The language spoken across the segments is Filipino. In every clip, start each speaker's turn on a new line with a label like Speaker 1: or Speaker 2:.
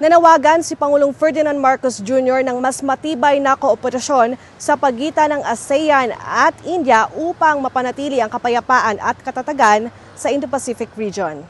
Speaker 1: Nanawagan si Pangulong Ferdinand Marcos Jr. ng mas matibay na kooperasyon sa pagitan ng ASEAN at India upang mapanatili ang kapayapaan at katatagan sa Indo-Pacific region.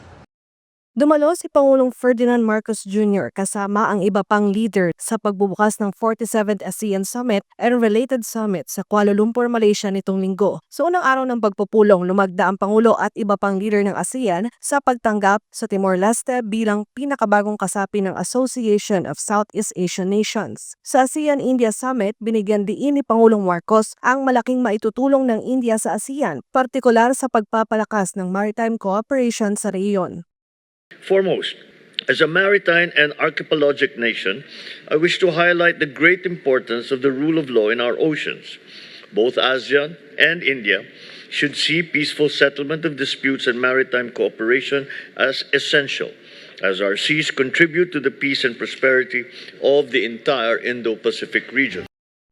Speaker 1: Dumalo si Pangulong Ferdinand Marcos Jr. kasama ang iba pang leader sa pagbubukas ng 47th ASEAN Summit and related summit sa Kuala Lumpur, Malaysia nitong linggo. Sa unang araw ng pagpupulong, lumagda ang Pangulo at iba pang leader ng ASEAN sa pagtanggap sa Timor-Leste bilang pinakabagong kasapi ng Association of Southeast Asian Nations. Sa ASEAN-India Summit, binigyan diin ni Pangulong Marcos ang malaking maitutulong ng India sa ASEAN, partikular sa pagpapalakas ng maritime cooperation sa rehiyon.
Speaker 2: Foremost, as a maritime and archipelagic nation, I wish to highlight the great importance of the rule of law in our oceans. Both ASEAN and India should see peaceful settlement of disputes and maritime cooperation as essential, as our seas contribute to the peace and prosperity of the entire Indo Pacific region.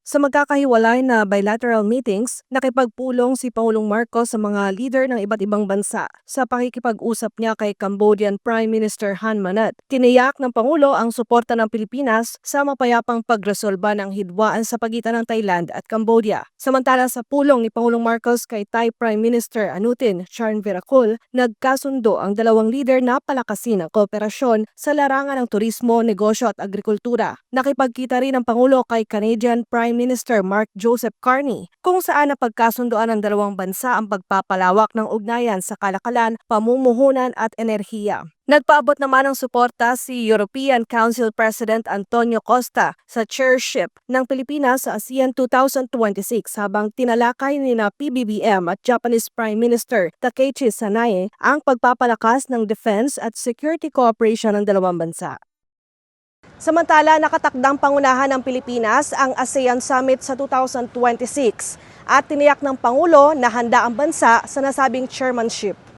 Speaker 1: Sa magkakahiwalay na bilateral meetings, nakipagpulong si Pangulong Marcos sa mga leader ng iba't ibang bansa sa pakikipag-usap niya kay Cambodian Prime Minister Han Manet. Tiniyak ng Pangulo ang suporta ng Pilipinas sa mapayapang pagresolba ng hidwaan sa pagitan ng Thailand at Cambodia. Samantala sa pulong ni Pangulong Marcos kay Thai Prime Minister Anutin Charnvirakul, nagkasundo ang dalawang leader na palakasin ang kooperasyon sa larangan ng turismo, negosyo at agrikultura. Nakipagkita rin ang Pangulo kay Canadian Prime Minister Mark Joseph Carney kung saan napagkasundoan ng dalawang bansa ang pagpapalawak ng ugnayan sa kalakalan, pamumuhunan at enerhiya. Nagpaabot naman ng suporta si European Council President Antonio Costa sa chairship ng Pilipinas sa ASEAN 2026 habang tinalakay ni na PBBM at Japanese Prime Minister Takeshi Sanae ang pagpapalakas ng defense at security cooperation ng dalawang bansa. Samantala, nakatakdang pangunahan ng Pilipinas ang ASEAN Summit sa 2026 at tiniyak ng Pangulo na handa ang bansa sa nasabing chairmanship.